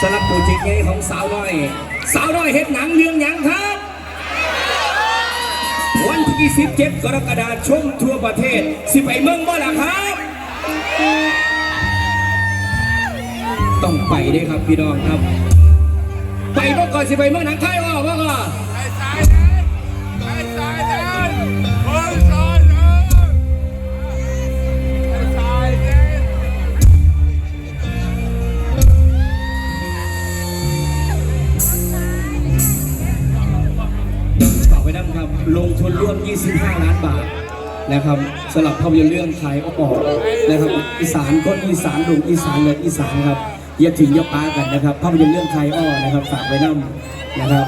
สำหรับโปรเจกต์ใหญ่ของสาวน้อย สาวน้อยเฮ็ดหนังเรื่องหยังครับ วันที่17กรกฎาคมชมทั่วประเทศ สิไปเมืองบ่ล่ะครับ ต้องไปเด้ครับพี่น้องครับ ไปบ่ก่อนสิไปเมืองหนังไทยว่าว่าก่อน นั่นครับลงทุนร่วม 25 ล้านบาทนะครับสำหรับภาพยนตร์เรื่องขายออกนะครับอีสานคนอีสานดุงอีสานเลยอีสานครับอย่าถึงอย่าปากันนะครับภาพยนตร์เรื่องขายอ้อนะครับฝากไว้นั่นะครับ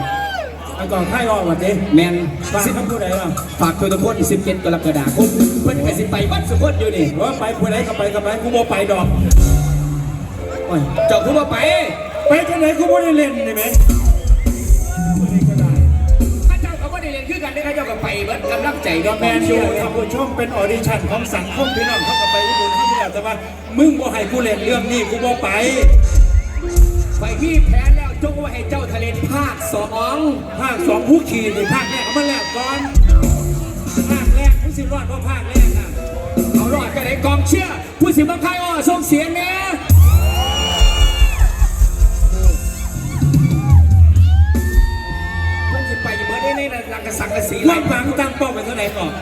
เอาก่อนไข่ออกมาเจ๊แมนฝากคำพูดไหนบ้างฝากตัวทุกคน17กรกฎาคมเพื่อนไปสิไปบ้านสุขคนอยู่นี่ว่าไปพูดไหนก็ไปก็ไปกูโมไปดอกโอ้ยเจ้าพูดว่าไป ไปที่ไหนกูโมได้เล่นนี่ไหม เจ้าก็ไปเบิดกำลังใจก็แมแมนนออยู่ยู่ท่านผู้ชมเป็นออดิชั่นของสังคมพี่น้องเขาก็ไปญี่ปุ่นเขาอยากแต่ว่า มึงบ่ให้กูเล่นเรื่องนี้กูบ่ไปไปที่แพ้แล้วจงไว้ให้เจ้าทะเลภาคสองภาคสองผู้ขี่นี่ภาคแรกเอามาแลกก่อนภาคแรกผู้สิรอดเพราะภาคแรกน่ะเอารอดกันไหนกองเชียร์ผู้สิบังคายอ้อส่งเสียงเนี่ย ความหวังตั้งเป้าไปเท่าไหร่ก่อน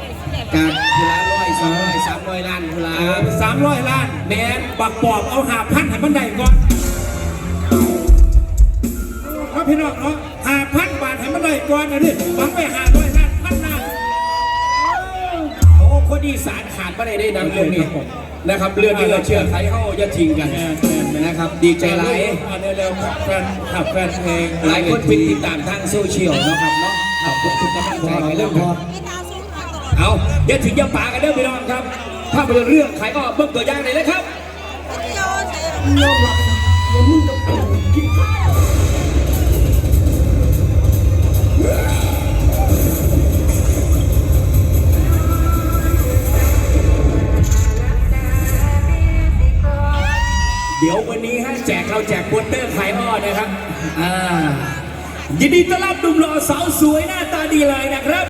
การพุละร้อยสองร้อยสามร้อยล้านพุละสามร้อยล้านแมนบักปอบเอาหาพันให้มันได้ก่อนว่าพี่น้องเนาะหาพันบาทให้มันได้ก่อนนะนี่หวังไปหาร้อยล้านพันล้านโอ้คนอีสานขาดไม่ได้ได้ดังเรื่องนี้นะครับเรื่องนี้เราเชื่อใครเข้าอย่าทิ้งกันนะครับดีใจหลายอันนี้เร็วครับแฟนขับแฟนเพลงหลายคนเป็นติดตามทางโซเชียลเนาะครับเนาะ ขอบคุณทุกกำลังใจกันเรื่องพอเอาเดี๋ยวถึงยาป่ากันเด้อพี่น้องครับภาพยนตร์เรื่องขายอ้อเบิ่งตัวอย่างเลยนะครับเดี๋ยววันนี้ฮะแจกเราแจกโปสเตอร์ขายอ้อนะครับ อ่า ยินดีต้อนรับหนุ่มหล่อสาวสวยหน้าตาดีเลยนะครับ